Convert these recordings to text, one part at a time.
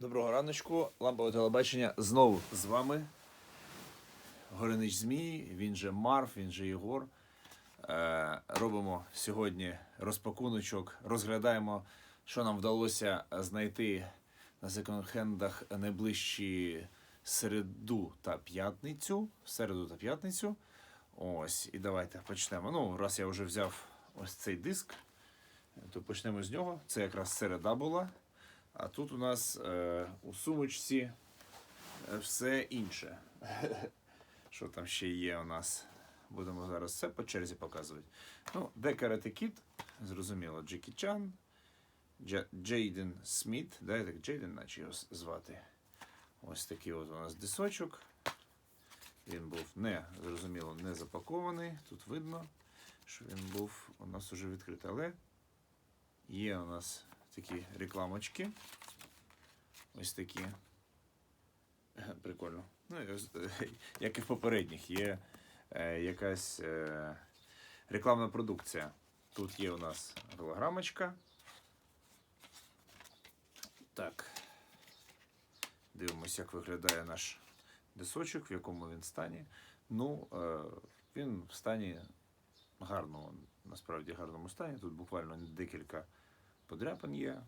Доброго раночку, лампове телебачення знову з вами. Горинич Змій, він же Марф, він же Єгор. Е, робимо сьогодні розпакуночок, розглядаємо, що нам вдалося знайти на секонд-хендах найближчі середу та п'ятницю. Середу та п'ятницю. Ось, і давайте почнемо. Ну, раз я вже взяв ось цей диск, то почнемо з нього. Це якраз середа була. А тут у нас е, у сумочці е, все інше. Що там ще є у нас? Будемо зараз все по черзі показувати. Ну, де Karate Kid, зрозуміло, Джекі Чан, Джейден Сміт, да, так Джейден, наче його звати. Ось такий от у нас дисочок. Він був не, зрозуміло, не запакований. Тут видно, що він був у нас уже відкритий. Але є у нас такі рекламочки. Ось такі. Прикольно. Ну, як і в попередніх, є е, якась е, рекламна продукція. Тут є у нас голограмочка. Так. Дивимося, як виглядає наш дисочок, в якому він стані. Ну, е, він в стані гарному, насправді гарному стані. Тут буквально декілька подряпин є.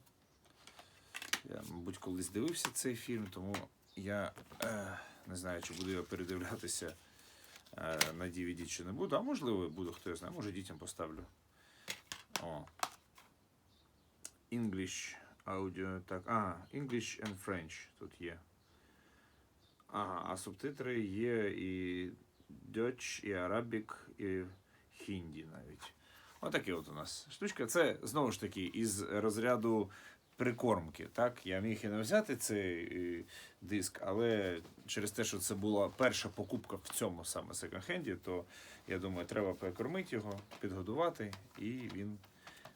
Я, мабуть, колись дивився цей фільм, тому я е, не знаю, чи буду його передивлятися е, на DVD чи не буду. А можливо, буду, хто я знає, може дітям поставлю. О. English Audio. Так, а, English and French тут є. Ага, а субтитри є і Dutch, і Arabic, і Хінді навіть. Отакі от у нас штучка. Це знову ж таки із розряду прикормки. Так, я міг і не взяти цей е, диск, але через те, що це була перша покупка в цьому саме секонд-хенді, то я думаю, треба прикормити його, підгодувати, і він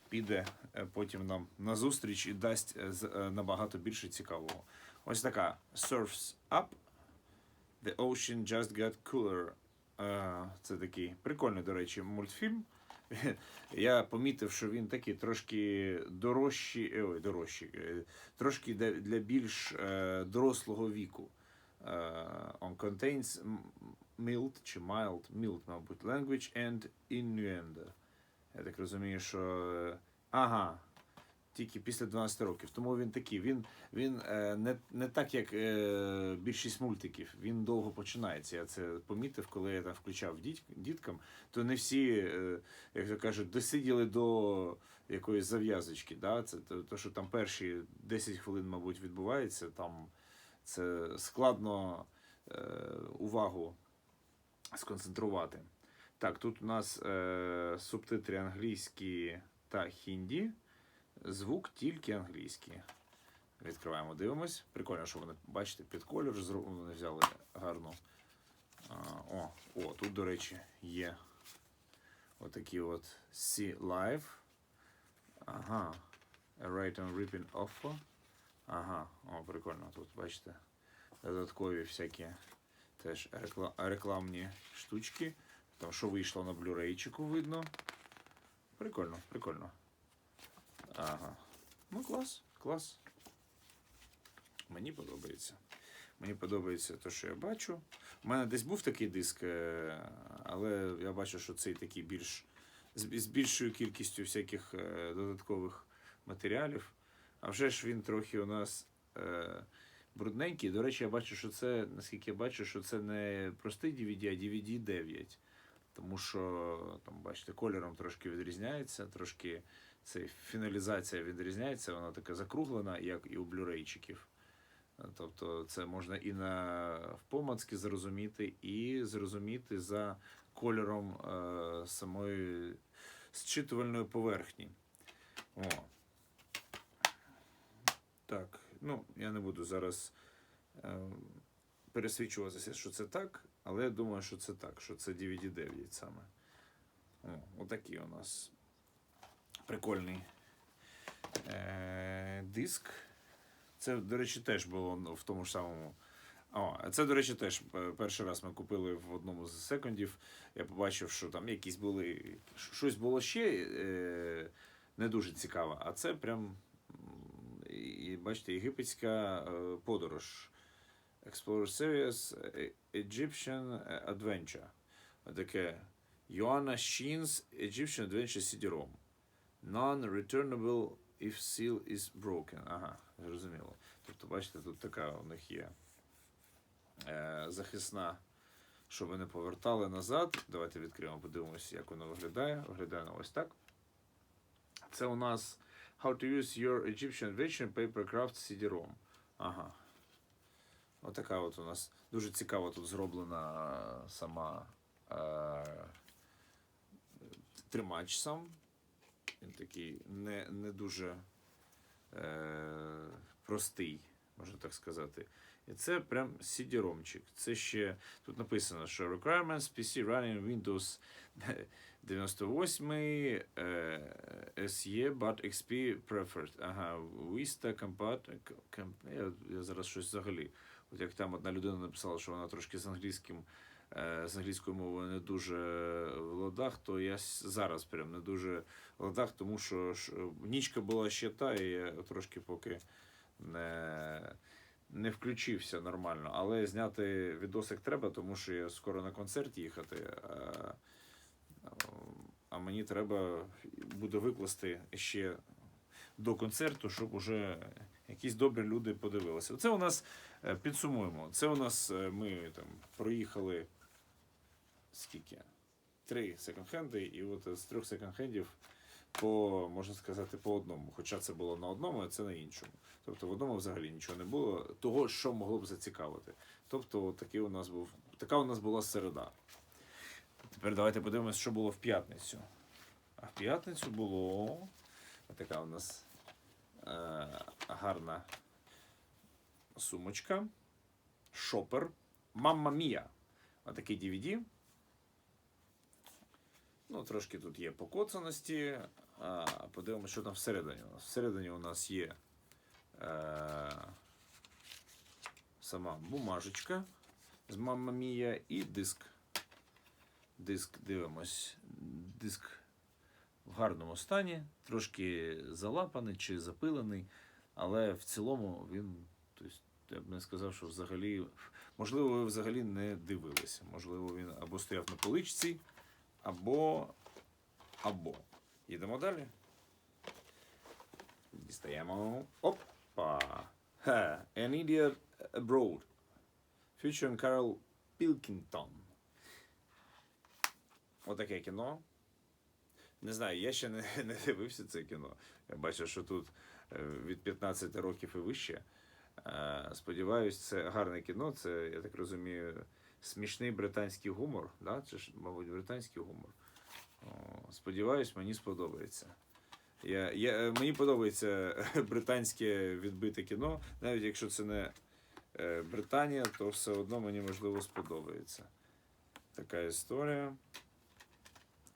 піде е, потім нам на зустріч і дасть е, набагато більше цікавого. Ось така Surfs Up. The Ocean Just Got Cooler. Це такий прикольний, до речі, мультфільм. Я помітив, що він такий трошки дорожчий, е, ой, дорожчий, е, трошки для, більш е, дорослого віку. On contains mild чи mild, mild, мабуть, language and innuendo. Я так розумію, що. Ага. Тільки після 12 років. Тому він такий. Він, він е, не, не так, як е, більшість мультиків. Він довго починається. Я це помітив, коли я там включав діть, діткам, то не всі, е, як то кажуть, досиділи до якоїсь зав'язочки. Да? Це то, то, що там перші 10 хвилин, мабуть, відбувається, там це складно е, увагу сконцентрувати. Так, тут у нас е, субтитри англійські та хінді. Звук тільки англійський. Відкриваємо, дивимось. Прикольно, що вони, бачите, під колір зро- вони взяли гарно. О, о, тут, до речі, є отакі от C Live. Ага. A Right on Ripping Offer. Ага, о, прикольно. Тут, бачите, додаткові всякі теж рекла- рекламні штучки. Там, що вийшло на блюрейчику, видно. Прикольно, прикольно. Ага. Ну, клас, клас. Мені подобається. Мені подобається те, що я бачу. У мене десь був такий диск, е, але я бачу, що цей такий більш з більшою кількістю всяких е, додаткових матеріалів. А вже ж він трохи у нас е, брудненький. До речі, я бачу, що це, наскільки я бачу, що це не простий DVD, а DVD 9. Тому що там, бачите, кольором трошки відрізняється, трошки це фіналізація відрізняється, вона така закруглена, як і у блюрейчиків. Тобто це можна і на впомацьки зрозуміти, і зрозуміти за кольором е, самої зчитувальної поверхні. О. Так, ну, я не буду зараз е, пересвідчуватися, що це так, але я думаю, що це так, що це DVD 9 саме. О, отакий у нас прикольний е, диск. Це, до речі, теж було в тому ж самому. О, це, до речі, теж е, перший раз ми купили в одному з секундів. Я побачив, що там якісь були. Щось було ще е, не дуже цікаве, а це прям І, бачите, єгипетська е, подорож. Explorer Series е, Egyptian Adventure. Таке Joanna Sheen's Egyptian Adventure CD-ROM. Non-returnable if seal is broken. Ага, зрозуміло. Тобто, бачите, тут така у них є е, захисна, щоб не повертали назад. Давайте відкриємо, подивимося, як воно виглядає. Виглядає ось так. Це у нас How to use your Egyptian Adventure Papercraft CD-ROM. Ага. Отака от у нас дуже цікаво тут зроблена сама е, тримач сам. Він такий не, не дуже е, простий, можна так сказати. І це прям CD-ромчик. Це ще тут написано, що requirements PC running Windows 98 е, SE, but XP preferred. Ага, Vista Compat. Comp, я, я зараз щось взагалі. От як там одна людина написала, що вона трошки з англійським, з англійською мовою не дуже в ладах, то я зараз прям не дуже в ладах, тому що ж, нічка була ще та, і я трошки поки не, не включився нормально. Але зняти відосик треба, тому що я скоро на концерт їхати. А, а мені треба буде викласти ще до концерту, щоб уже якісь добрі люди подивилися. Це у нас е, підсумуємо. Це у нас е, ми там проїхали скільки? Три секонд-хенди, і от з трьох секонд-хендів по, можна сказати, по одному. Хоча це було на одному, а це на іншому. Тобто в одному взагалі нічого не було, того, що могло б зацікавити. Тобто, такий у нас був, така у нас була середа. Тепер давайте подивимося, що було в п'ятницю. А в п'ятницю було така у нас е, гарна сумочка. Шопер. Мамма Мія. Отакий DVD. Ну, трошки тут є покоцаності. А, подивимося, що там всередині у нас. Всередині у нас є е, сама бумажечка з Мамма Мія і диск. Диск дивимось. Диск в гарному стані, трошки залапаний чи запилений, але в цілому він, тобто, я б не сказав, що взагалі, можливо, ви взагалі не дивилися. Можливо, він або стояв на поличці, або. або. Їдемо далі. Дістаємо. Опа! An Idiot Abroad. Featuring Carol Pilkington. Отаке кіно. Не знаю, я ще не, не дивився це кіно. Я бачу, що тут е, від 15 років і вище. Е, Сподіваюсь, це гарне кіно. Це, я так розумію, смішний британський гумор. Да? Це ж, мабуть, британський гумор. О, Сподіваюсь, мені сподобається. Я, я, мені подобається британське відбите кіно, навіть якщо це не е, Британія, то все одно мені можливо сподобається. Така історія.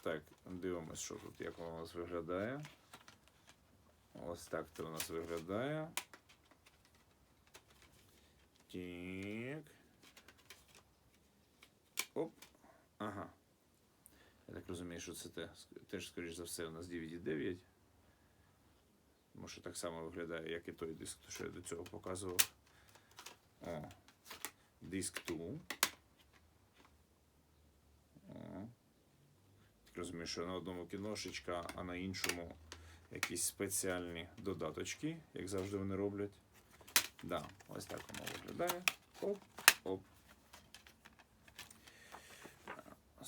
Так, дивимось, що тут, як воно у нас виглядає. Ось так це у нас виглядає. Так. Оп. Ага. Я так розумію, що це те, теж, скоріш за все, у нас DVD 9. Тому що так само виглядає, як і той диск, що я до цього показував. О. Диск 2. Так розумію, що на одному кіношечка, а на іншому якісь спеціальні додаточки, як завжди вони роблять. Да, ось так воно виглядає. Оп, оп.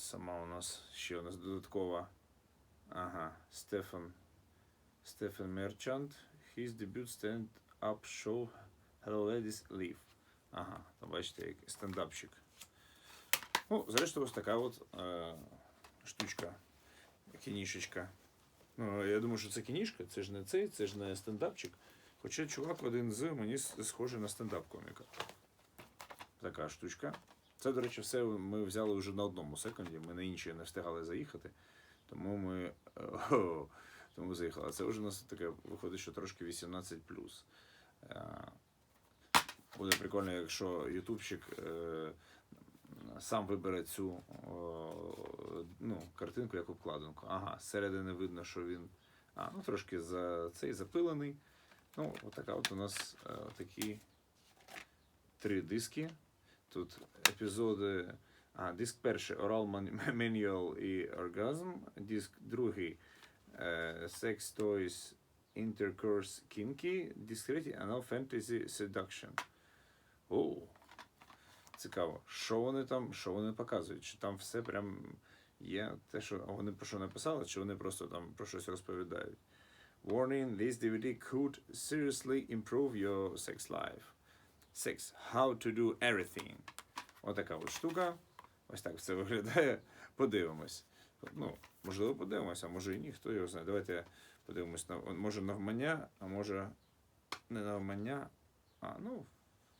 Сама у нас ще у нас додаткова. Ага, Стефан. Стефан Мерчант. His debut stand-up show Hello Ladies Live. Ага, там бачите, як стендапчик. Ну, зрештою, ось така от е, штучка. Кінішечка. Ну, я думаю, що це кінішка, це ж не цей, це ж не стендапчик. Хоча чувак один з мені схожий на стендап-коміка. Така штучка. Це, до речі, все ми взяли вже на одному секунді. Ми на інші не встигали заїхати. Тому ми. о, тому заїхали. Це вже у нас таке виходить, що трошки 18. Е, Буде прикольно, якщо ютубчик е, сам вибере цю ну, картинку як обкладинку. Ага, зсередини видно, що він. А, ну трошки за цей запилений. Ну, отака от у нас е, такі три диски. Тут епізоди. А, диск перший Oral Manual і Orgasm. Диск другий е, Sex Toys Intercourse Kinky. Диск третій Anal Fantasy Seduction. О, цікаво. Що вони там, що вони показують? Чи там все прям є те, що вони про що написали, чи вони просто там про щось розповідають? Warning, this DVD could seriously improve your sex life. Six. How to do everything. Отака от штука. Ось так все виглядає. Подивимось. Ну, можливо, подивимося, а може і ні, хто його знає. Давайте подивимось на може навмання, а може не навмання. А, ну,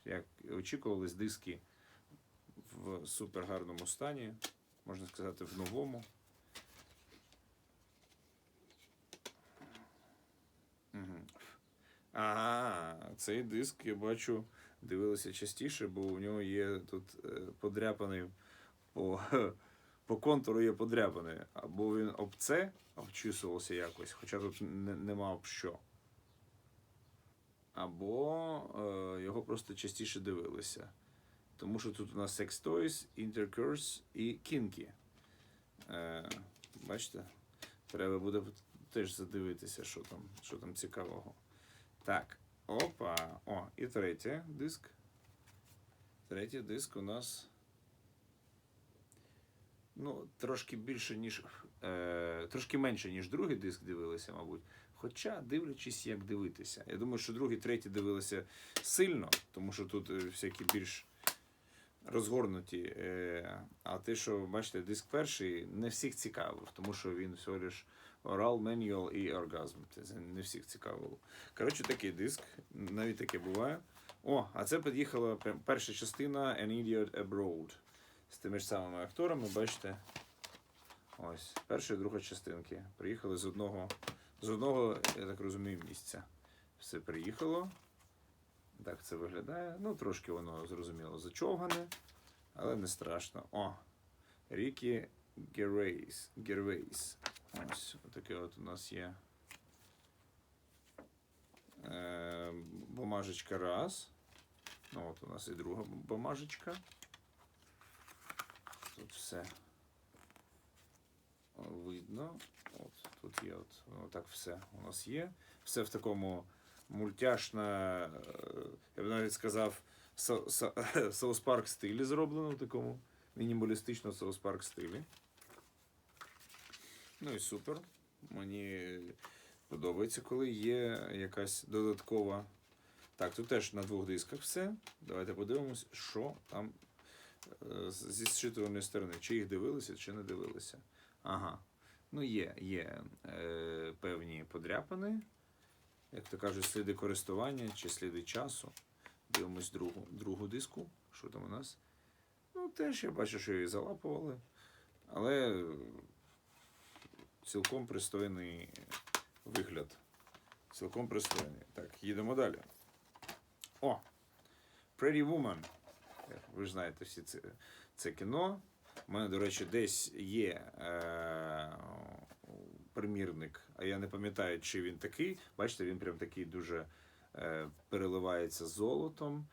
як очікувались, диски в супер гарному стані, можна сказати, в новому. Ага, цей диск я бачу, дивилися частіше, бо у нього є тут е, подряпаний по, по контуру є подряпаний. Або він об це обчісувався якось, хоча тут нема об що. Або е, його просто частіше дивилися. Тому що тут у нас Sex Toys, Intercourse і Kinky. Е, бачите? Треба буде теж задивитися, що там, що там цікавого. Так, опа. О, і третій диск. Третій диск у нас. Ну, трошки більше, ніж. Е, трошки менше, ніж другий диск дивилися, мабуть. Хоча, дивлячись, як дивитися. Я думаю, що другий, третій дивилися сильно, тому що тут е, всякі більш розгорнуті. Е, а те, що бачите, диск перший не всіх цікавив, тому що він всього лиш Oral, Manual і Orgasm. Це не всіх цікавило. Коротше, такий диск, навіть таке буває. О, а це під'їхала перша частина An Idiot Abroad. З тими ж самими акторами, бачите. Ось, перша і друга частинки. Приїхали з одного, з одного, я так розумію, місця. Все приїхало. Так це виглядає. Ну, трошки воно зрозуміло зачовгане, але не страшно. О! Рікі Гервейс. Гервейс. Ось таке от у нас є. Е, бумажечка раз. Ну, от у нас і друга бумажечка. Тут все видно. От, тут є от, ну, так все у нас є. Все в такому мультяшно, е, я б навіть сказав, Соус Парк стилі зроблено в такому мінімалістично Соус Парк стилі. Ну і супер. Мені подобається, коли є якась додаткова. Так, тут теж на двох дисках все. Давайте подивимось, що там е, зі зчитуваної сторони. Чи їх дивилися, чи не дивилися. Ага. Ну, є, є е, певні подряпини, як то кажуть, сліди користування чи сліди часу. Дивимось другу, другу диску. Що там у нас? Ну, теж я бачу, що її залапували. Але цілком пристойний вигляд. Цілком пристойний. Так, їдемо далі. О! Pretty Woman. Ви ж знаєте всі це, це кіно. У мене, до речі, десь є е, примірник, а я не пам'ятаю, чи він такий. Бачите, він прям такий дуже е, переливається золотом.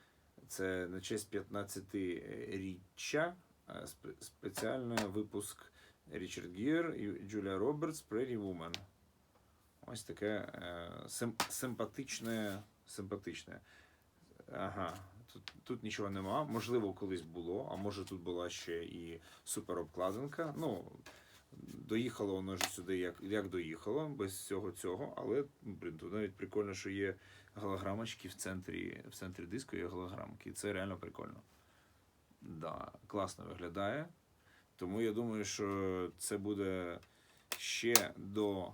Це на честь 15-річчя. е, Спеціальний випуск Річард Гір і Джулія Робертс Pretty Woman. Ось таке е, сим, симпатичне, симпатичне. Ага, тут, тут нічого нема. Можливо, колись було, а може тут була ще і суперобкладинка. Ну, доїхало воно ж сюди, як, як доїхало, без всього цього, але блін, тут навіть прикольно, що є голограмочки в центрі, в центрі диску є голограмки. Це реально прикольно. Да, класно виглядає. Тому я думаю, що це буде ще до.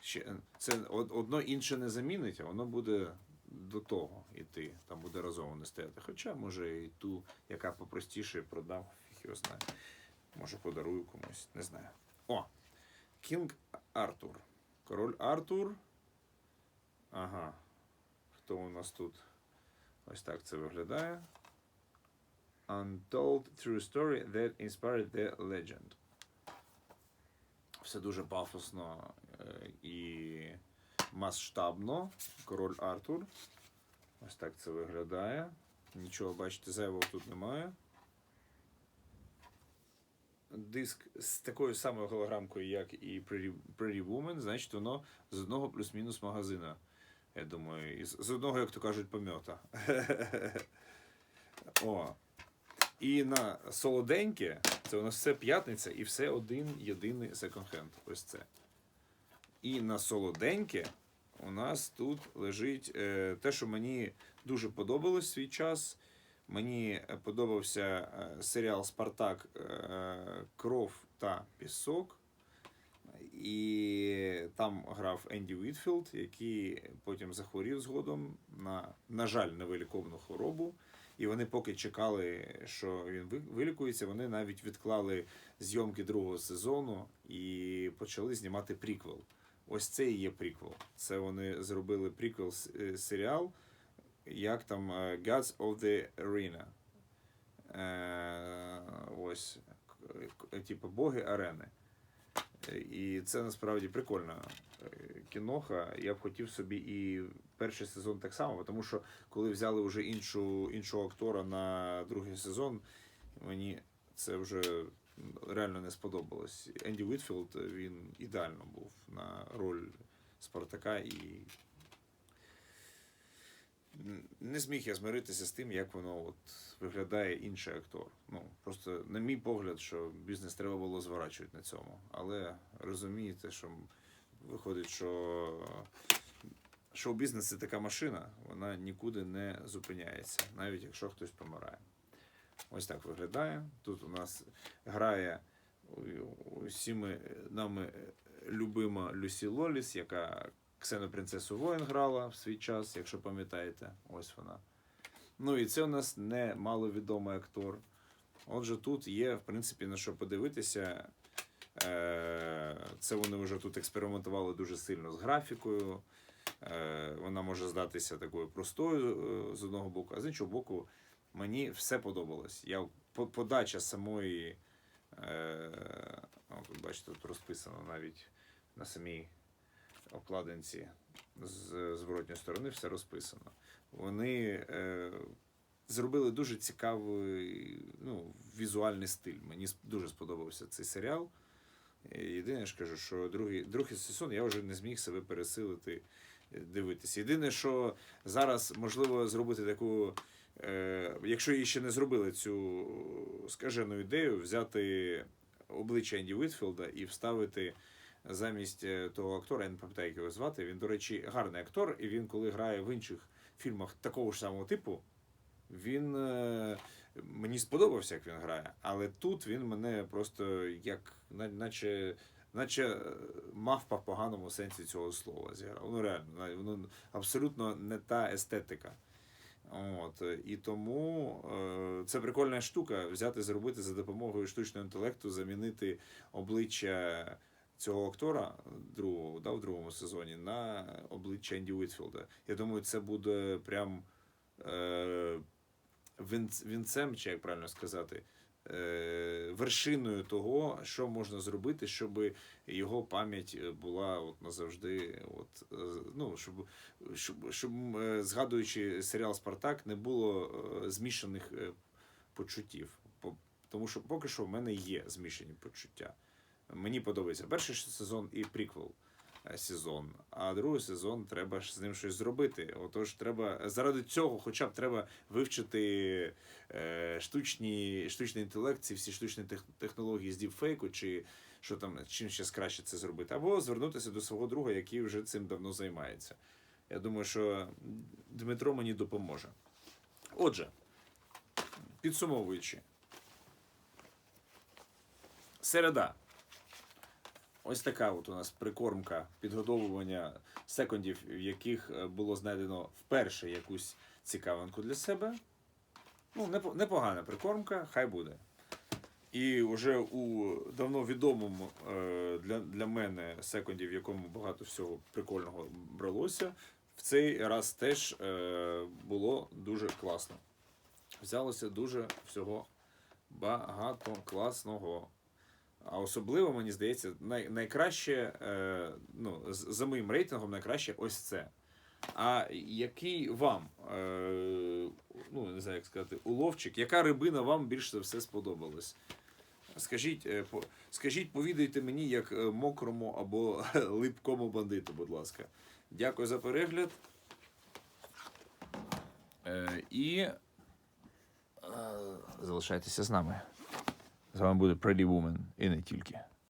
Ще, це одно інше не замінить, а воно буде до того йти. Там буде разом стояти. Хоча, може, і ту, яка попростіше продам, фіг його знає. Може, подарую комусь, не знаю. О! Кінг Артур. Король Артур. Ага. Хто у нас тут? Ось так це виглядає. Untold true story that inspired the legend. Все дуже пафосно е, і масштабно. Король Артур. Ось так це виглядає. Нічого, бачите, зайвого тут немає. Диск з такою самою голограмкою, як і Pretty, Woman, значить, воно з одного плюс-мінус магазина. Я думаю, з одного, як то кажуть, помьота. О. І на солоденьке, це у нас все п'ятниця і все один єдиний секонд-хенд. Ось це. І на солоденьке у нас тут лежить е, те, що мені дуже подобалось свій час. Мені подобався е, серіал Спартак е, Кров та Пісок. І там грав Енді Вітфілд, який потім захворів згодом на, на жаль, невиліковну хворобу. І вони поки чекали, що він вилікується, вони навіть відклали зйомки другого сезону і почали знімати приквел. Ось це і є приквел. Це вони зробили приквел е, серіал, як там е, Gods of the Arena. Е, ось, типу боги арени. Е, І це насправді прикольна е, кіноха. Я б хотів собі і перший сезон так само, тому що коли взяли вже іншу, іншого актора на другий сезон, мені це вже реально не сподобалось. Енді Вітфілд він ідеально був на роль Спартака і не зміг я змиритися з тим, як воно от виглядає інший актор. Ну, просто, на мій погляд, що бізнес треба було зворачувати на цьому. Але розумієте, що виходить, що шоу-бізнес це така машина, вона нікуди не зупиняється, навіть якщо хтось помирає. Ось так виглядає. Тут у нас грає усіми нами любима Люсі Лоліс, яка Ксенопринцесу воїн грала в свій час, якщо пам'ятаєте, ось вона. Ну і це у нас не маловідомий актор. Отже, тут є, в принципі, на що подивитися. Е, Це вони вже тут експериментували дуже сильно з графікою. Е, Вона може здатися такою простою е, з одного боку, а з іншого боку, мені все подобалось. Я подача самої. О, бачите, тут розписано навіть на самій обкладинці з зворотньої сторони все розписано. Вони е, зробили дуже цікавий ну, візуальний стиль. Мені дуже сподобався цей серіал. Єдине, ж кажу, що другий, другий сезон я вже не зміг себе пересилити е, дивитися. Єдине, що зараз можливо зробити таку. Е, якщо її ще не зробили цю скажену ідею, взяти обличчя Енді Вітфілда і вставити замість е, того актора, я не пам'ятаю, як його звати. Він, до речі, гарний актор, і він, коли грає в інших фільмах такого ж самого типу, він е, мені сподобався, як він грає. Але тут він мене просто як, наче. Наче е, мавпа в поганому сенсі цього слова зіграв. Ну реально, воно абсолютно не та естетика. От, і тому е, це прикольна штука взяти, зробити за допомогою штучного інтелекту, замінити обличчя цього актора другого, да, в другому сезоні на обличчя Енді Уітфілда. Я думаю, це буде прям е, вінцем, чи як правильно сказати, е, вершиною того, що можна зробити, щоб його пам'ять була от назавжди, от, е, ну, щоб, щоб, щоб е, згадуючи серіал Спартак, не було е, змішаних почуттів. По- Тому що поки що в мене є змішані почуття. Мені подобається перший сезон і приквел е, сезон, а другий сезон треба ж з ним щось зробити. Отож, треба заради цього, хоча б треба вивчити е, штучні, штучний інтелект, ці всі штучні тех- технології з діпфейку, чи що там чим ще краще це зробити, або звернутися до свого друга, який вже цим давно займається. Я думаю, що Дмитро мені допоможе. Отже, підсумовуючи, середа. Ось така от у нас прикормка підгодовування секундів, в яких е, було знайдено вперше якусь цікавинку для себе. Ну, непогана прикормка, хай буде. І вже у давно відомому е, для, для мене секунді, в якому багато всього прикольного бралося, в цей раз теж е, було дуже класно. Взялося дуже всього багато класного. А особливо, мені здається, най, найкраще, е, ну, за моїм рейтингом, найкраще ось це. А який вам, е, ну, не знаю, як сказати, уловчик, яка рибина вам більш за все сподобалась? Скажіть, е, по, скажіть, повідайте мені як е, мокрому або липкому бандиту, будь ласка. Дякую за перегляд. Е, і е, залишайтеся з нами. З вами буде Pretty Woman і не тільки.